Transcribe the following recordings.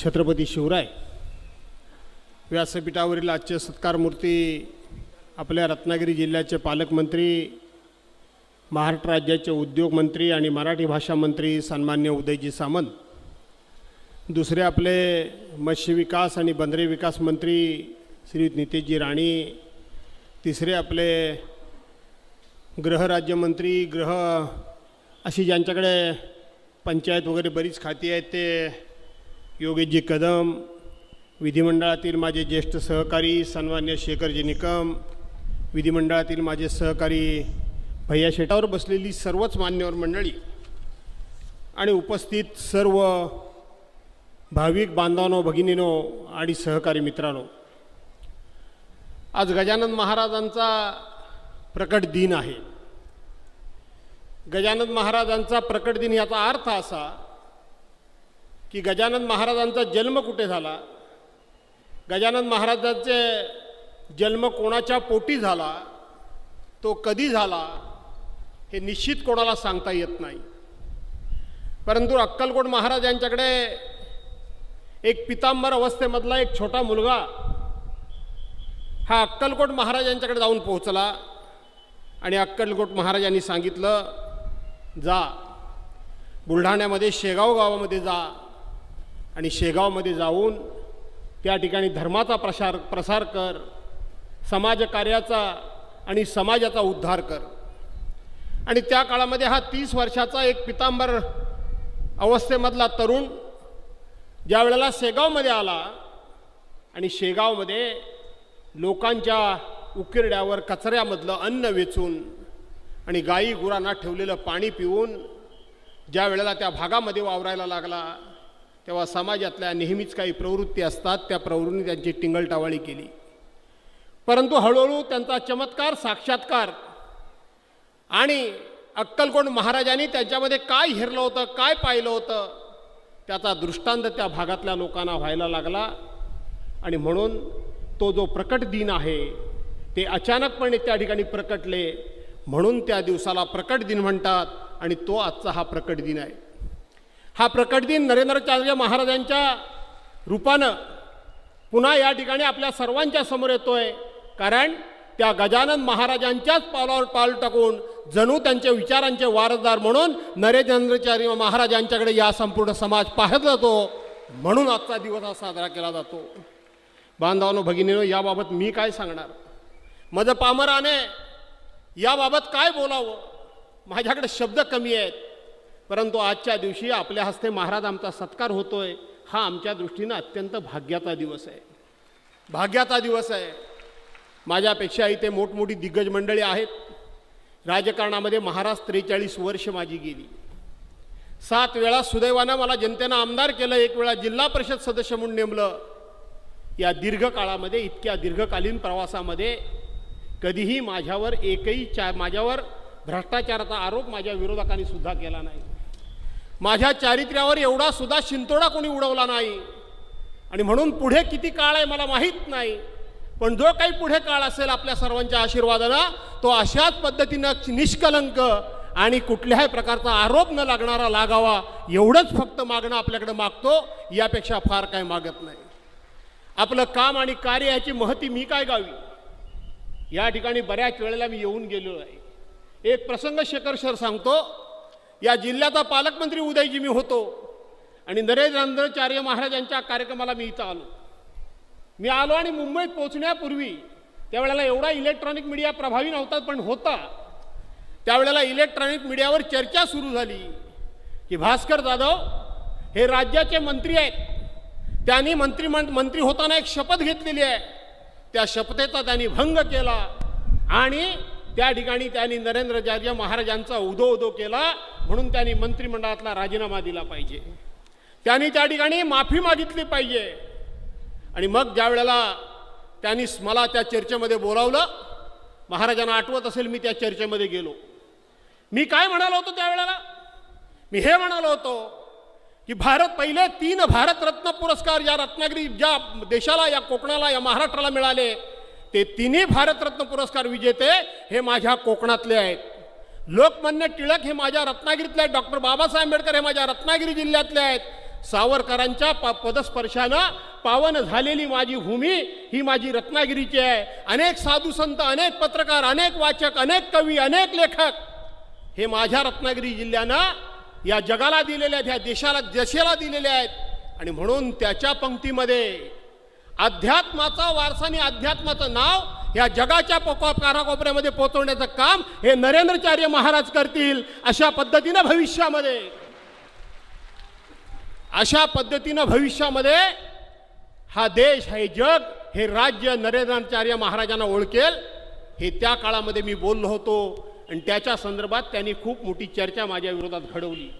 छत्रपती शिवराय व्यासपीठावरील आजचे सत्कारमूर्ती आपल्या रत्नागिरी जिल्ह्याचे पालकमंत्री महाराष्ट्र राज्याचे उद्योगमंत्री आणि मराठी भाषा मंत्री सन्मान्य उदयजी सामंत दुसरे आपले मत्स्य विकास आणि बंदरे विकास मंत्री श्री नितेशजी राणे तिसरे आपले गृहराज्यमंत्री गृह अशी ज्यांच्याकडे पंचायत वगैरे बरीच खाती आहेत ते योगेशजी कदम विधिमंडळातील माझे ज्येष्ठ सहकारी सन्मान्य शेखरजी निकम विधिमंडळातील माझे सहकारी भैया शेटावर बसलेली सर्वच मान्यवर मंडळी आणि उपस्थित सर्व भाविक बांधवांनो भगिनीनो आणि सहकारी मित्रांनो आज गजानन महाराजांचा प्रकट दिन आहे. गजानन महाराजांचा प्रकट दिन याचा अर्थ असा की गजानन महाराजांचा जन्म कुठे झाला? गजानन महाराजांचे जन्म कोणाच्या पोटी झाला? तो कधी झाला? हे निश्चित कोणाला सांगता येत नाही. परंतु अक्कलकोट महाराज यांच्याकडे एक पितांबर अवस्थेमधला एक छोटा मुलगा हा अक्कलकोट महाराज यांच्याकडे जाऊन पोहोचला आणि अक्कलकोट महाराजांनी सांगितलं जा. बुलढाण्यामध्ये शेगाव गावामध्ये जा. आणि शेगावमध्ये जाऊन त्या ठिकाणी धर्माचा प्रसार प्रसार कर समाजकार्याचा आणि समाजाचा उद्धार कर. आणि त्या काळामध्ये हा तीस वर्षाचा एक पितांबर अवस्थेमधला तरुण ज्या वेळेला शेगावमध्ये आला आणि शेगावमध्ये लोकांच्या उकिरड्यावर कचऱ्यामधलं अन्न वेचून आणि गाई गुरांना ठेवलेलं पाणी पिऊन ज्या वेळेला त्या भागामध्ये वावरायला लागला तेव्हा समाजातल्या नेहमीच काही प्रवृत्ती असतात त्या प्रवृत्तीने त्यांची टिंगलटावाळी केली. परंतु हळूहळू त्यांचा चमत्कार साक्षात्कार आणि अक्कलकोट महाराजांनी त्यांच्यामध्ये काय हिरलं होतं काय पाहिलं होतं त्याचा दृष्टांत त्या भागातल्या लोकांना व्हायला लागला आणि म्हणून तो जो प्रकट दिन आहे ते अचानकपणे त्या ठिकाणी प्रकटले. म्हणून त्या दिवसाला प्रकट दिन म्हणतात आणि तो आजचा हा प्रकट दिन आहे. हा प्रकट दिन नरेंद्रचार्य महाराजांच्या रूपानं पुन्हा या ठिकाणी आपल्या सर्वांच्या समोर आहे कारण त्या गजानन महाराजांच्याच पावलावर पाल टाकून जणू त्यांच्या विचारांचे वारसदार म्हणून नरेंद्राचार्य महाराजांच्याकडे या संपूर्ण समाज पाहत जातो. म्हणून आजचा दिवस हा साजरा केला जातो. बांधवानो भगिनीनो याबाबत मी काय सांगणार? माझं पामराने याबाबत काय बोलावं? माझ्याकडे शब्द कमी आहेत. परंतु आजच्या दिवशी आपल्या हस्ते महाराज आमचा सत्कार होतोय. हा आमच्या दृष्टीनं अत्यंत भाग्याचा दिवस आहे. भाग्याचा दिवस आहे. माझ्यापेक्षा इथे मोठमोठी दिग्गज मंडळी आहेत. राजकारणामध्ये महाराज त्रेचाळीस वर्ष माझी गेली. सात वेळा सुदैवानं मला जनतेनं आमदार केलं एक वेळा जिल्हा परिषद सदस्य म्हणून नेमलं. या दीर्घकाळामध्ये इतक्या दीर्घकालीन प्रवासामध्ये कधीही माझ्यावर एकही चा माझ्यावर भ्रष्टाचाराचा आरोप माझ्या विरोधकांनी सुद्धा केला नाही. माझ्या चारित्र्यावर एवढा सुद्धा शिंतोडा कोणी उडवला नाही. आणि म्हणून पुढे किती काळ आहे मला माहीत नाही. पण जो काही पुढे काळ असेल आपल्या सर्वांच्या आशीर्वादानं तो अशाच पद्धतीनं निष्कलंक आणि कुठल्याही प्रकारचा आरोप न लागणारा लागावा एवढंच फक्त मागणं आपल्याकडे मागतो यापेक्षा फार काय मागत नाही. आपलं काम आणि कार्य याची महती मी काय गावी? या ठिकाणी बऱ्याच वेळेला मी येऊन गेलो आहे एक प्रसंग शेखर सर सांगतो या जिल्ह्याचा पालकमंत्री उदयजी मी होतो. आणि नरेंद्राचार्य महाराजांच्या कार्यक्रमाला मी इथं आलो. मी आलो आणि मुंबईत पोहोचण्यापूर्वी त्यावेळेला एवढा इलेक्ट्रॉनिक मीडिया प्रभावी नव्हता पण होता. त्यावेळेला इलेक्ट्रॉनिक मीडियावर चर्चा सुरू झाली की भास्कर जाधव हे राज्याचे मंत्री आहेत. त्यांनी मंत्री मंत्री होताना एक शपथ घेतलेली आहे. त्या शपथेचा त्यांनी भंग केला आणि त्या ठिकाणी त्यांनी नरेंद्रचार्य महाराजांचा उदो उदो केला म्हणून त्यांनी मंत्रिमंडळातला राजीनामा दिला पाहिजे. त्यांनी त्या ठिकाणी माफी मागितली पाहिजे. आणि मग ज्या वेळेला त्यांनी मला त्या चर्चेमध्ये बोलावलं महाराजांना आठवत असेल मी त्या चर्चेमध्ये गेलो. मी काय म्हणालो होतो त्यावेळेला मी हे म्हणालो होतो की भारत पहिले तीन भारतरत्न पुरस्कार या रत्नागिरी ज्या देशाला या कोकणाला या महाराष्ट्राला मिळाले ते तिन्ही भारतरत्न पुरस्कार विजेते हे माझ्या कोकणातले आहेत. लोकमान्य टिळक हे माझ्या रत्नागिरीतले आहेत. डॉक्टर बाबासाहेब आंबेडकर हे माझ्या रत्नागिरी जिल्ह्यातले आहेत. सावरकरांच्या प पदस्पर्शानं पावन झालेली माझी भूमी ही माझी रत्नागिरीची आहे. अनेक साधू संत अनेक पत्रकार अनेक वाचक अनेक कवी अनेक लेखक हे माझ्या रत्नागिरी जिल्ह्यानं या जगाला दिलेल्या आहेत ह्या देशाला जशेला दिलेले आहेत. आणि म्हणून त्याच्या पंक्तीमध्ये अध्यात्माचा वारसा आणि अध्यात्माचं नाव या जगाच्या पोका कानाकोपऱ्यामध्ये पोहोचवण्याचं काम हे नरेंद्रचार्य महाराज करतील अशा पद्धतीनं भविष्यामध्ये. अशा पद्धतीनं भविष्यामध्ये हा देश हे जग हे राज्य नरेंद्राचार्य महाराजांना ओळखेल हे त्या काळामध्ये मी बोललो होतो आणि त्याच्या संदर्भात त्यांनी खूप मोठी चर्चा माझ्या विरोधात घडवली.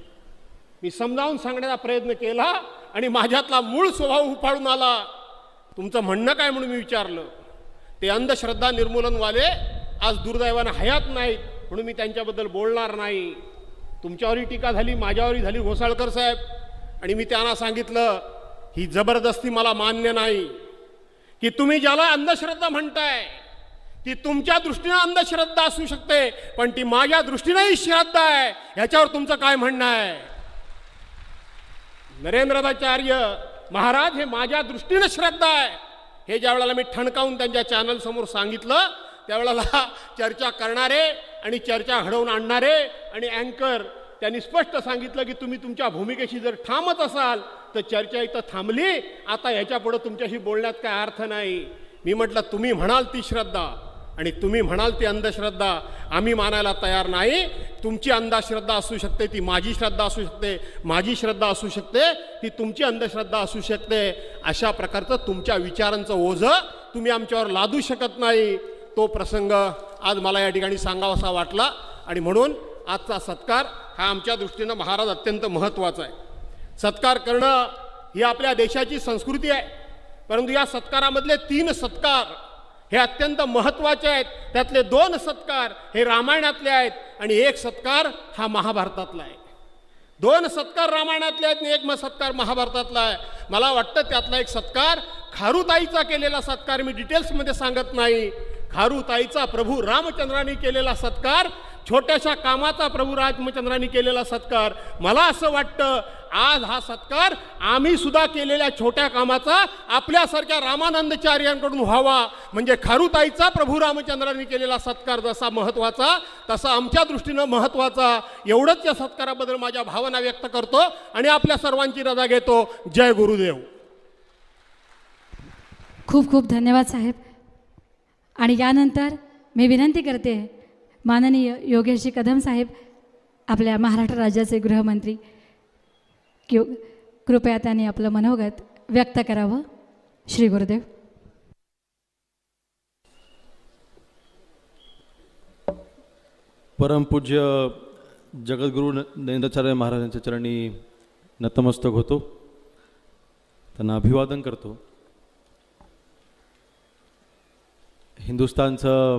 मी समजावून सांगण्याचा प्रयत्न केला आणि माझ्यातला मूळ स्वभाव उफाळून आला. तुमचं म्हणणं काय म्हणून मी विचारलं? ते अंधश्रद्धा निर्मूलनवाले आज दुर्दैवानं हयात नाहीत म्हणून मी त्यांच्याबद्दल बोलणार नाही. तुमच्यावरही टीका झाली माझ्यावरही झाली घोसाळकर साहेब. आणि मी त्यांना सांगितलं ही जबरदस्ती मला मान्य नाही. की तुम्ही ज्याला अंधश्रद्धा म्हणताय ती तुमच्या दृष्टीनं अंधश्रद्धा असू शकते पण ती माझ्या दृष्टीनंही श्रद्धा आहे. ह्याच्यावर तुमचं काय म्हणणं आहे? नरेंद्राचार्य महाराज हे माझ्या दृष्टीनं श्रद्धा आहे. हे ज्या वेळेला मी ठणकावून त्यांच्या चॅनलसमोर सांगितलं त्यावेळेला चर्चा करणारे आणि चर्चा घडवून आणणारे आणि अँकर त्यांनी स्पष्ट सांगितलं की तुम्ही तुमच्या भूमिकेशी जर थांबत असाल तर चर्चा इथं थांबली. आता ह्याच्या पुढं तुमच्याशी बोलण्यात काय अर्थ नाही. मी म्हटलं तुम्ही म्हणाल ती श्रद्धा. आणि तुम्ही म्हणाल ती अंधश्रद्धा आम्ही मानायला तयार नाही. तुमची अंधश्रद्धा असू शकते ती माझी श्रद्धा असू शकते माझी श्रद्धा असू शकते ती तुमची अंधश्रद्धा असू शकते. अशा प्रकारचं तुमच्या विचारांचं ओझं तुम्ही आमच्यावर लादू शकत नाही. तो प्रसंग आज मला या ठिकाणी सांगावासा वाटला आणि म्हणून आजचा सत्कार हा आमच्या दृष्टीनं महाराज अत्यंत महत्त्वाचा आहे. सत्कार करणं ही आपल्या देशाची संस्कृती आहे. परंतु या सत्कारामधले तीन सत्कार हे अत्यंत महत्त्वाचे आहेत. त्यातले दोन सत्कार हे रामायणातले आहेत आणि एक सत्कार हा महाभारतातला आहे. दोन सत्कार रामायणातले आहेत आणि एक म सत्कार महाभारतातला आहे. मला वाटतं त्यातला एक सत्कार खारुताईचा केलेला सत्कार मी डिटेल्समध्ये सांगत नाही. खारुताईचा प्रभू रामचंद्रांनी केलेला सत्कार छोट्याशा कामाचा प्रभू रामचंद्रांनी केलेला सत्कार. मला असं वाटतं आज हा सत्कार आम्ही सुद्धा केलेल्या छोट्या कामाचा आपल्यासारख्या रामानंदचार्यांकडून व्हावा. म्हणजे खारुताईचा प्रभू रामचंद्रांनी केलेला सत्कार जसा महत्त्वाचा तसा आमच्या दृष्टीनं महत्त्वाचा एवढंच या सत्काराबद्दल माझ्या भावना व्यक्त करतो आणि आपल्या सर्वांची रजा घेतो. जय गुरुदेव. खूप खूप धन्यवाद साहेब. आणि यानंतर मी विनंती करते माननीय योगेशजी कदम साहेब आपल्या महाराष्ट्र राज्याचे गृहमंत्री. कि कृपया त्यांनी आपलं मनोगत व्यक्त करावं. श्री गुरुदेव. परमपूज्य जगद्गुरू नरेंद्राचार्य महाराजांच्या चरणी नतमस्तक होतो. त्यांना अभिवादन करतो. हिंदुस्थानचं